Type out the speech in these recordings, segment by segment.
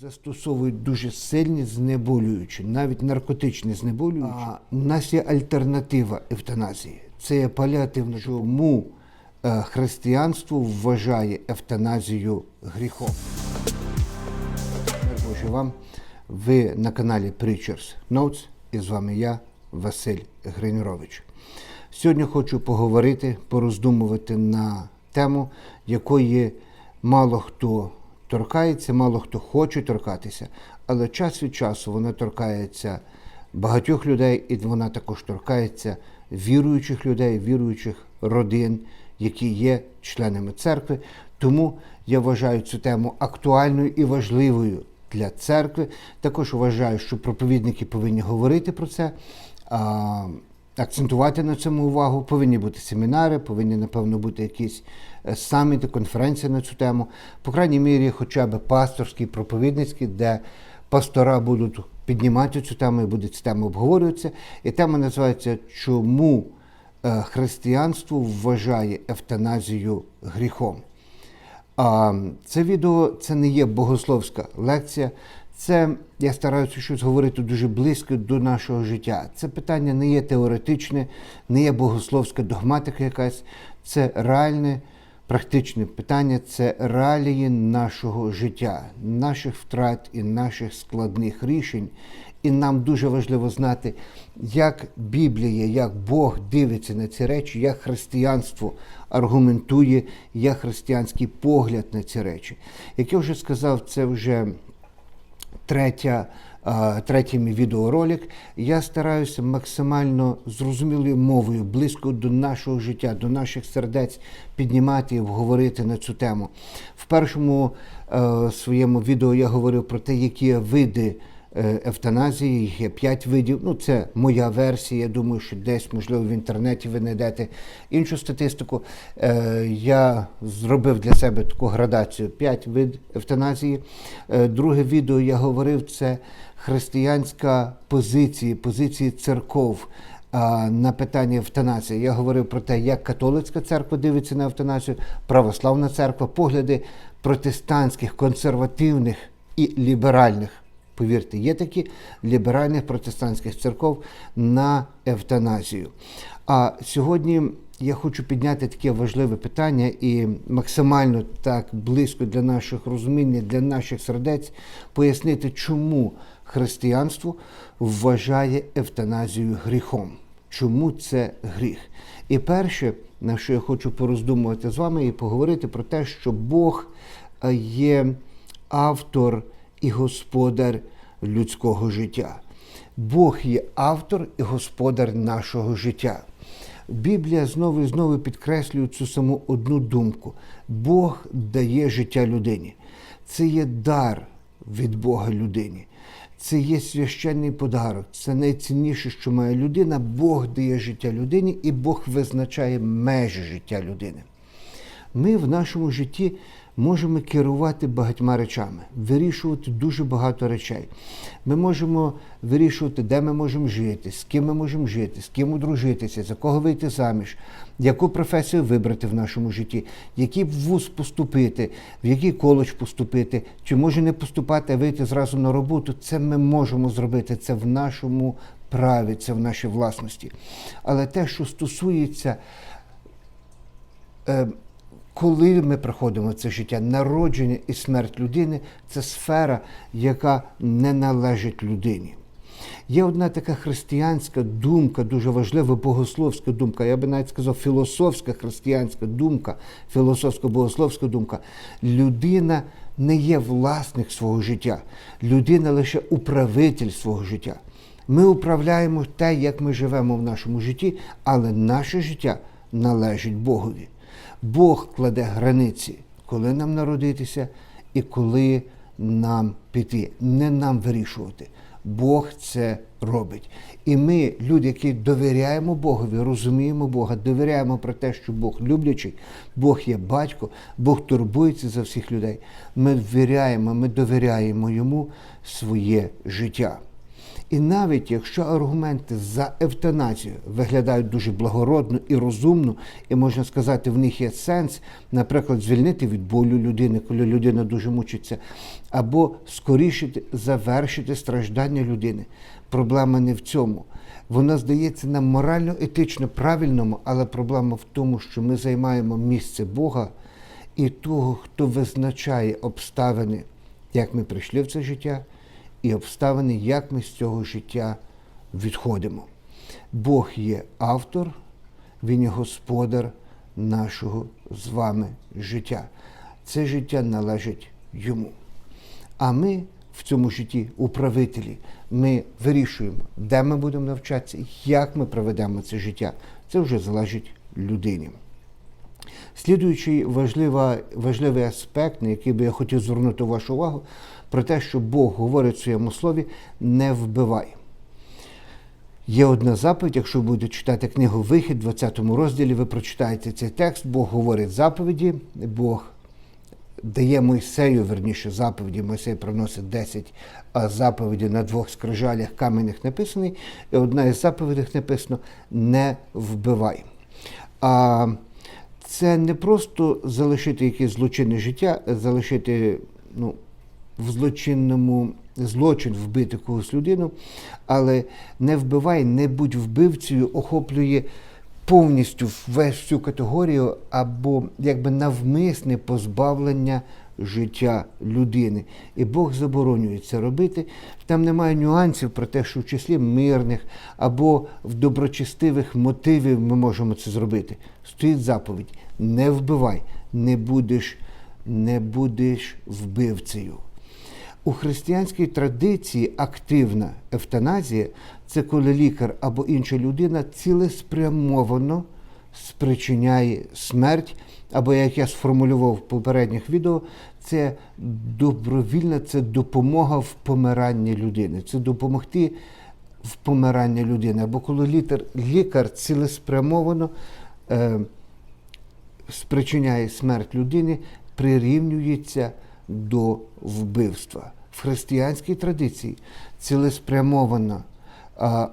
застосовують дуже сильні знеболюючі, навіть наркотичні знеболюючі. А у нас є альтернатива евтаназії. Це є паліативна. Чому е, християнство вважає евтаназію гріхом? Божий вам. Ви на каналі Preachers Notes і з вами я, Василь Гриньорович. Сьогодні хочу поговорити, пороздумувати на тему, якої мало хто торкається, мало хто хоче торкатися, але час від часу вона торкається багатьох людей, і вона також торкається віруючих людей, віруючих родин, які є членами церкви. Тому я вважаю цю тему актуальною і важливою для церкви. Також вважаю, що проповідники повинні говорити про це, акцентувати на цьому увагу. Повинні бути семінари, повинні, напевно, бути якісь саміти, конференції на цю тему. По крайній мірі, хоча б пасторські, проповідницькі, де пастора будуть піднімати цю тему і буде ця тема обговорюватися. І тема називається Чому е, християнство вважає евтаназію гріхом? Це відео це не є богословська лекція. Це я стараюся щось говорити дуже близько до нашого життя. Це питання не є теоретичне, не є богословська догматика якась. Це реальне, практичне питання, це реалії нашого життя, наших втрат і наших складних рішень. І нам дуже важливо знати, як Біблія, як Бог дивиться на ці речі, як християнство аргументує, як християнський погляд на ці речі. Як я вже сказав, це вже третя, третій мій відеоролик. Я стараюся максимально зрозумілою мовою, близько до нашого життя, до наших сердець піднімати і говорити на цю тему. В першому е, своєму відео я говорив про те, які види. Е, Евтаназії, є п'ять видів. Ну, це моя версія. Я думаю, що десь, можливо, в інтернеті ви знайдете іншу статистику. Е, я зробив для себе таку градацію: п'ять вид евтаназії. Е, друге відео я говорив, це християнська позиція, позиції церков. На питання евтаназії. Я говорив про те, як католицька церква дивиться на евтаназію, православна церква, погляди протестантських, консервативних і ліберальних повірте, є такі ліберальних протестантських церков на евтаназію. А сьогодні я хочу підняти таке важливе питання і максимально так близько для наших розуміння, для наших сердець пояснити, чому християнство вважає евтаназію гріхом. Чому це гріх? І перше, на що я хочу пороздумувати з вами і поговорити про те, що Бог е, є автор і господар людського життя. Бог є автор і господар нашого життя. Біблія знову і знову підкреслює цю саму одну думку: Бог дає життя людині. Це є дар від Бога людині. Це є священний подарок. Це найцінніше, що має людина. Бог дає життя людині, і Бог визначає межі життя людини. Ми в нашому житті можемо керувати багатьма речами, вирішувати дуже багато речей. Ми можемо вирішувати, де ми можемо жити, з ким ми можемо жити, з ким одружитися, за кого вийти заміж, яку професію вибрати в нашому житті, який вуз поступити, в який коледж поступити, чи може не поступати, а вийти зразу на роботу. Це ми можемо зробити. Це в нашому праві, це в нашій власності. Але те, що стосується е, коли ми проходимо це життя, народження і смерть людини це сфера, яка не належить людині. Є одна така християнська думка, дуже важлива богословська думка, я би навіть сказав, філософська християнська думка, філософсько-богословська думка. Людина не є власник свого життя, людина лише управитель свого життя. Ми управляємо те, як ми живемо в нашому житті, але наше життя належить Богові. Бог кладе границі, коли нам народитися і коли нам піти. Не нам вирішувати. Бог це робить. І ми, люди, які довіряємо Богові, розуміємо Бога, довіряємо про те, що Бог люблячий, Бог є батько, Бог турбується за всіх людей. Ми довіряємо, ми довіряємо йому своє життя. І навіть якщо аргументи за евтаназію виглядають дуже благородно і розумно, і можна сказати, в них є сенс, наприклад, звільнити від болю людини, коли людина дуже мучиться, або скоріше завершити страждання людини. Проблема не в цьому. Вона здається нам морально-етично правильному, але проблема в тому, що ми займаємо місце Бога і того, хто визначає обставини, як ми прийшли в це життя, і обставини, як ми з цього життя відходимо. Бог є автор, Він є господар нашого з вами життя. Це життя належить йому. А ми в цьому житті управителі. Ми вирішуємо, де ми будемо навчатися, як ми проведемо це життя. Це вже залежить людині. Слідуючий важлива, важливий аспект, на який би я хотів звернути вашу увагу, про те, що Бог говорить в своєму слові не вбивай. Є одна заповідь, якщо ви будете читати книгу Вихід, в 20 розділі, ви прочитаєте цей текст, Бог говорить заповіді, Бог дає Мойсею, верніше, заповіді. Мойсей приносить 10 заповідей на двох скрижалях каменних написаний, і одна із заповідей написано не вбивай. А це не просто залишити якесь злочинне життя, залишити ну, в злочинному злочин вбити когось людину, але не вбивай, не будь вбивцею, охоплює повністю весь цю категорію або якби навмисне позбавлення життя людини. І Бог заборонює це робити. Там немає нюансів про те, що в числі мирних або в доброчестивих мотивів ми можемо це зробити. Стоїть заповідь: не вбивай, не будеш, не будеш вбивцею. У християнській традиції активна евтаназія це коли лікар або інша людина цілеспрямовано спричиняє смерть, або, як я сформулював в попередніх відео, це добровільна це допомога в помиранні людини. Це допомогти в помиранні людини. Або коли лікар, лікар цілеспрямовано е, спричиняє смерть людини, прирівнюється до вбивства. В християнській традиції цілеспрямована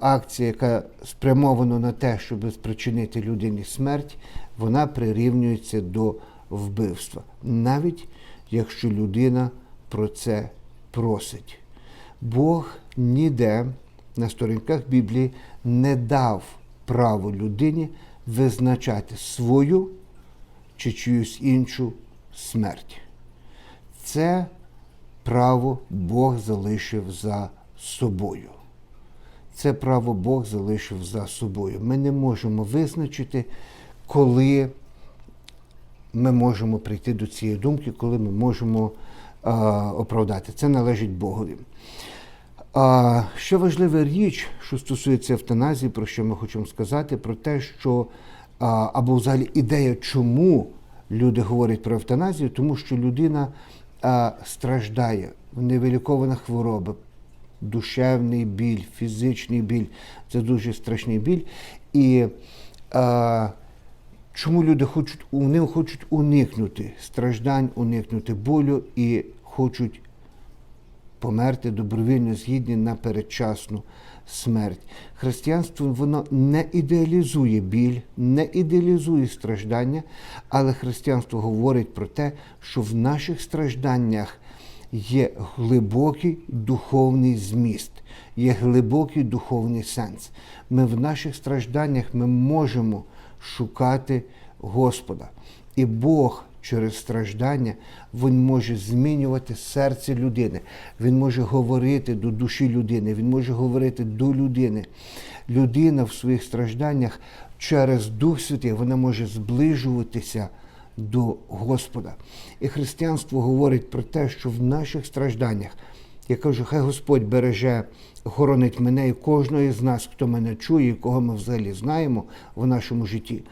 акція, яка спрямована на те, щоб спричинити людині смерть, вона прирівнюється до вбивства, навіть якщо людина про це просить. Бог ніде на сторінках Біблії не дав право людині визначати свою чи чиюсь іншу смерть. Це право Бог залишив за собою. Це право Бог залишив за собою. Ми не можемо визначити, коли ми можемо прийти до цієї думки, коли ми можемо а, оправдати. Це належить Богові. А, Ще важлива річ, що стосується евтаназії, про що ми хочемо сказати, про те, що а, або взагалі ідея, чому люди говорять про евтаназію, тому що людина а, страждає, невилікована хвороба, душевний біль, фізичний біль це дуже страшний біль. І а, чому люди хочуть вони хочуть уникнути страждань, уникнути болю і хочуть померти добровільно згідні на передчасну смерть. Християнство воно не ідеалізує біль, не ідеалізує страждання, але християнство говорить про те, що в наших стражданнях є глибокий духовний зміст, є глибокий духовний сенс. Ми в наших стражданнях ми можемо шукати Господа. І Бог через страждання Він може змінювати серце людини. Він може говорити до душі людини, він може говорити до людини. Людина в своїх стражданнях через Дух Святий вона може зближуватися до Господа. І християнство говорить про те, що в наших стражданнях, я кажу, хай Господь береже, хоронить мене і кожного з нас, хто мене чує, і кого ми взагалі знаємо в нашому житті.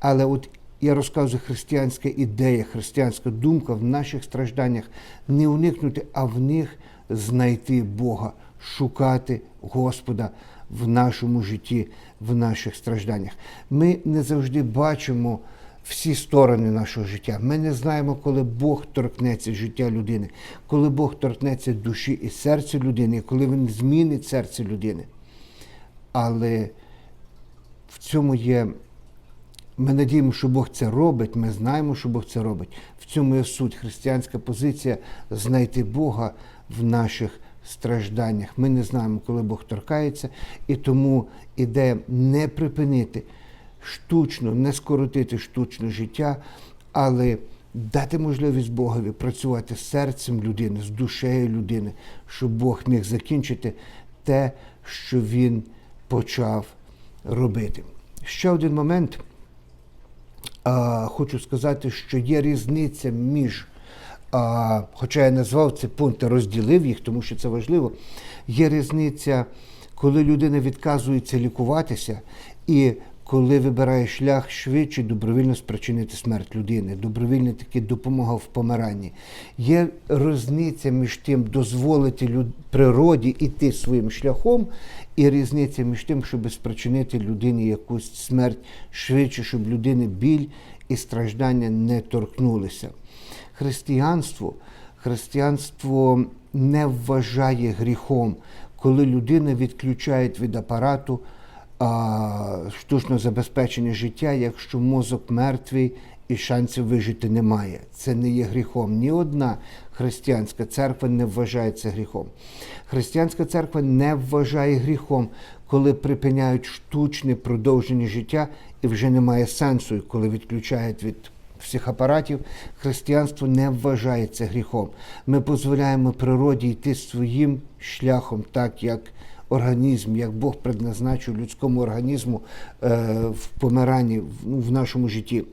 Але от я розказую християнська ідея, християнська думка в наших стражданнях не уникнути, а в них знайти Бога, шукати Господа в нашому житті, в наших стражданнях. Ми не завжди бачимо всі сторони нашого життя. Ми не знаємо, коли Бог торкнеться життя людини, коли Бог торкнеться душі і серця людини, коли Він змінить серце людини. Але в цьому є. Ми надіємо, що Бог це робить, ми знаємо, що Бог це робить. В цьому є суть християнська позиція знайти Бога в наших стражданнях. Ми не знаємо, коли Бог торкається, і тому ідея не припинити штучно, не скоротити штучне життя, але дати можливість Богові працювати з серцем людини, з душею людини, щоб Бог міг закінчити те, що він почав робити. Ще один момент. Хочу сказати, що є різниця між, хоча я назвав ці пункти, розділив їх, тому що це важливо. Є різниця, коли людина відказується лікуватися, і коли вибирає шлях швидше добровільно спричинити смерть людини, добровільна таки допомога в помиранні. Є різниця між тим, дозволити люд... природі йти своїм шляхом, і різниця між тим, щоб спричинити людині якусь смерть швидше, щоб людини біль і страждання не торкнулися. Християнство, християнство не вважає гріхом, коли людина відключають від апарату а, штучного забезпечення життя, якщо мозок мертвий і шансів вижити немає. Це не є гріхом. Ні одна християнська церква не вважає це гріхом. Християнська церква не вважає гріхом, коли припиняють штучне продовження життя і вже немає сенсу, коли відключають від всіх апаратів. Християнство не вважає це гріхом. Ми дозволяємо природі йти своїм шляхом, так як організм, як Бог предназначив людському організму е, в помиранні в, ну, в нашому житті.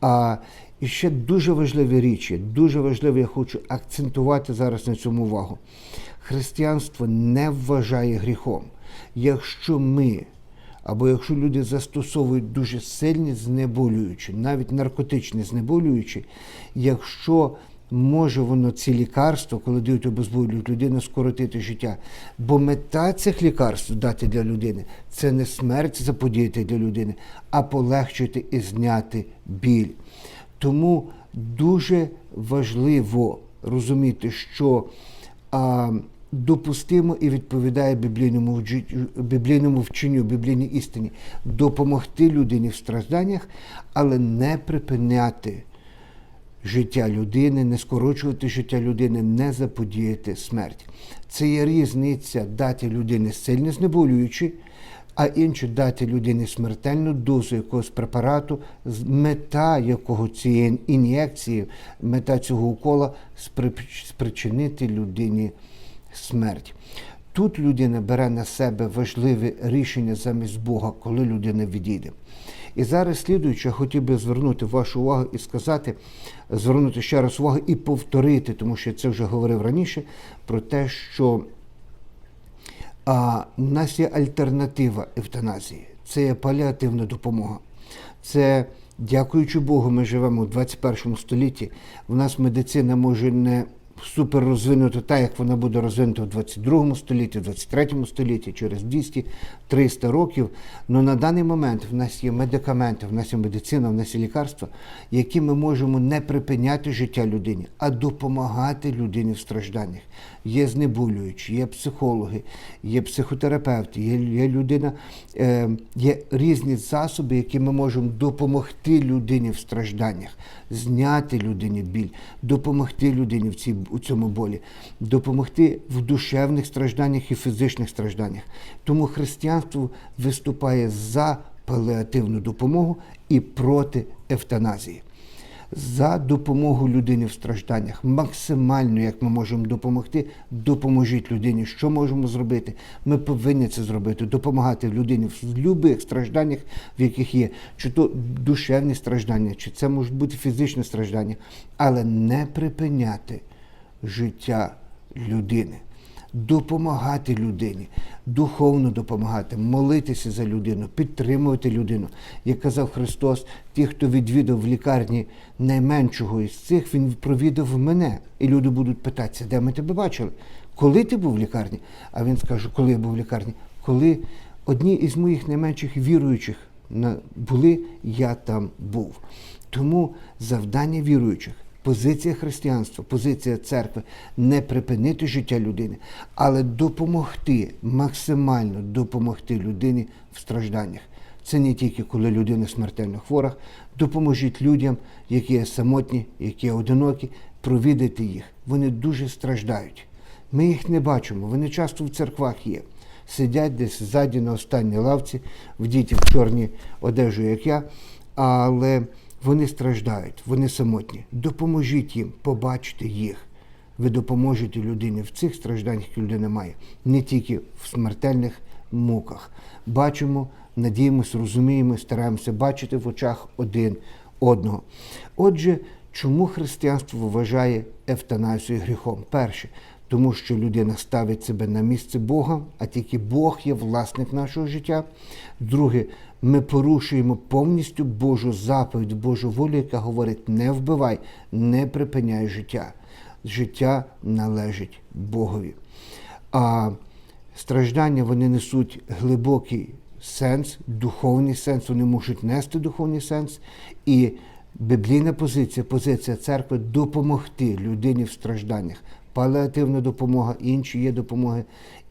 А і ще дуже важливі річі, дуже важливі, я хочу акцентувати зараз на цьому увагу. Християнство не вважає гріхом. Якщо ми або якщо люди застосовують дуже сильні знеболюючі, навіть наркотичні знеболюючі, якщо може воно ці лікарства, коли дають обезболюють людину, скоротити життя. Бо мета цих лікарств дати для людини це не смерть заподіяти для людини, а полегшити і зняти біль. Тому дуже важливо розуміти, що а, допустимо і відповідає біблійному, біблійному вченню, біблійній істині, допомогти людині в стражданнях, але не припиняти життя людини, не скорочувати життя людини, не заподіяти смерть. Це є різниця дати людині сильне знеболюючи, а інше дати людині смертельну дозу якогось препарату, мета якого цієї ін'єкції, мета цього укола спричинити людині смерть. Тут людина бере на себе важливе рішення замість Бога, коли людина відійде. І зараз слідуючи, хотів би звернути вашу увагу і сказати, звернути ще раз увагу і повторити, тому що я це вже говорив раніше, про те, що а, у нас є альтернатива евтаназії. Це є паліативна допомога. Це, дякуючи Богу, ми живемо у 21 столітті. У нас медицина може не супер розвинута, так як вона буде розвинута в 22 столітті, в 23 столітті, через 200-300 років. Але на даний момент в нас є медикаменти, в нас є медицина, в нас є лікарства, які ми можемо не припиняти життя людині, а допомагати людині в стражданнях. Є знеболюючі, є психологи, є психотерапевти, є, є людина, е, є різні засоби, які ми можемо допомогти людині в стражданнях, зняти людині біль, допомогти людині в цій, у цьому болі, допомогти в душевних стражданнях і фізичних стражданнях. Тому християнство виступає за паліативну допомогу і проти евтаназії за допомогу людині в стражданнях. Максимально, як ми можемо допомогти, допоможіть людині. Що можемо зробити? Ми повинні це зробити, допомагати людині в будь-яких стражданнях, в яких є, чи то душевні страждання, чи це можуть бути фізичні страждання, але не припиняти життя людини. Допомагати людині, духовно допомагати, молитися за людину, підтримувати людину. Як казав Христос, ті, хто відвідав в лікарні найменшого із цих, Він провідав мене. І люди будуть питатися, де ми тебе бачили? Коли ти був в лікарні? А він скаже, коли я був в лікарні? Коли одні із моїх найменших віруючих були, я там був. Тому завдання віруючих, позиція християнства, позиція церкви не припинити життя людини, але допомогти, максимально допомогти людині в стражданнях. Це не тільки коли людина смертельно хвора, допоможіть людям, які є самотні, які є одинокі, провідати їх. Вони дуже страждають. Ми їх не бачимо, вони часто в церквах є. Сидять десь ззаді на останній лавці, в чорній одежу, як я, але вони страждають, вони самотні. Допоможіть їм побачити їх. Ви допоможете людині в цих стражданнях, які людина має, не тільки в смертельних муках. Бачимо, надіємося, розуміємо, стараємося бачити в очах один одного. Отже, чому християнство вважає евтаназію гріхом? Перше, тому що людина ставить себе на місце Бога, а тільки Бог є власник нашого життя. Друге, ми порушуємо повністю Божу заповідь, Божу волю, яка говорить: не вбивай, не припиняй життя. Життя належить Богові. А страждання вони несуть глибокий сенс, духовний сенс, вони можуть нести духовний сенс. І біблійна позиція, позиція церкви допомогти людині в стражданнях. Паліативна допомога, інші є допомоги.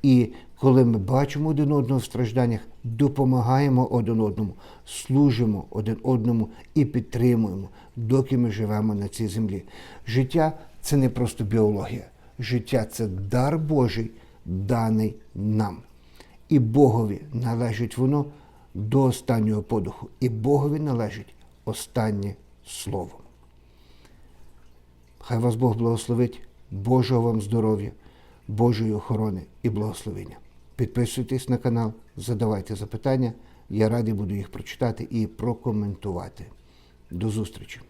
І коли ми бачимо один одного в стражданнях, допомагаємо один одному, служимо один одному і підтримуємо, доки ми живемо на цій землі. Життя це не просто біологія. Життя це дар Божий, даний нам. І Богові належить воно до останнього подуху. І Богові належить останнє слово. Хай вас Бог благословить, Божого вам здоров'я, Божої охорони і благословення. Підписуйтесь на канал, задавайте запитання. Я радий буду їх прочитати і прокоментувати. До зустрічі!